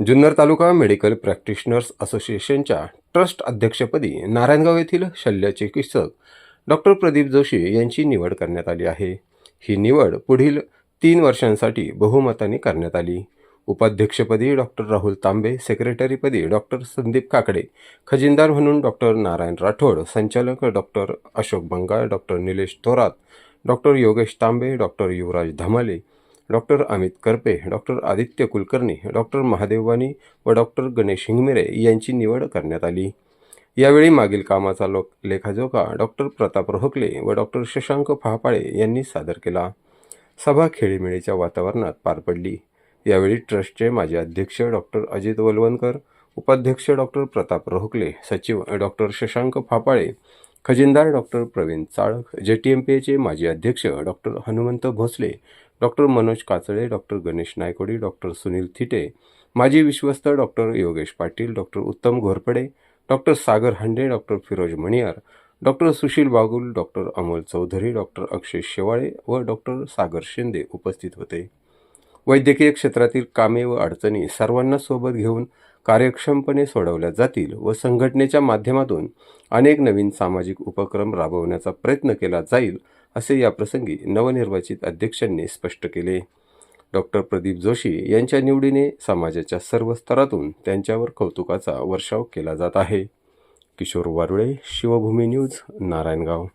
जुन्नर तालुका medical practitioners असोसिएशनच्या trust अध्यक्षपदी नारायणगाव येथील शल्य चिकित्सक डॉक्टर प्रदीप जोशी यांची निवड करण्यात आली आहे. ही निवड पुढील तीन वर्षांसाठी बहुमताने करण्यात आली. उपाध्यक्षपदी डॉक्टर राहुल तांबे सेक्रेटरीपदी डॉक्टर संदीप काकडे खजिनदार म्हणून डॉक्टर नारायण राठोड संचालक doctor Ashok Bangal doctor Nilesh Thorat doctor Yogesh Tambe doctor Yuvraj Dhamale doctor Amit Karpe doctor Aditya Kulkarni doctor Mahadevwani व डॉक्टर गणेश हिंगमिरे यांची निवड करण्यात आली. यावेळी मागील कामाचा लोक लेखाजोखा डॉक्टर प्रताप रोहकले व डॉक्टर शशांक फहापाळे यांनी सादर केला. सभा खेळीमेळीच्या वातावरणात पार पडली. यावेळी ट्रस्टचे माजी अध्यक्ष डॉक्टर अजित वलवणकर उपाध्यक्ष डॉक्टर प्रताप रोहकले सचिव doctor Shashank Phapale खजिनदार doctor Pravin Chalak J T M P एचे माजी अध्यक्ष doctor Hanumant Bhosale doctor Manoj Kachale doctor Ganesh Naikodi doctor Sunil Thite माजी विश्वस्त doctor Yogesh Patil doctor Uttam Ghorpade doctor Sagar Hande doctor Firoz Maniyar doctor Sushil Bagul doctor Amol Chaudhari doctor Akshay Shewale व doctor सागर शिंदे उपस्थित होते. वैद्यकीय क्षेत्रातील कामे व अडचणी सर्वांना सोबत घेऊन कार्यक्षमपणे सोडवल्या जातील व संघटनेच्या माध्यमातून अनेक नवीन सामाजिक उपक्रम राबवण्याचा प्रयत्न केला जाईल असे याप्रसंगी नवनिर्वाचित अध्यक्षांनी स्पष्ट केले. डॉक्टर प्रदीप जोशी यांच्या निवडीने समाजाच्या सर्व स्तरातून त्यांच्यावर कौतुकाचा वर्षाव केला जात आहे. किशोर वारुळे शिवभूमी न्यूज नारायणगाव.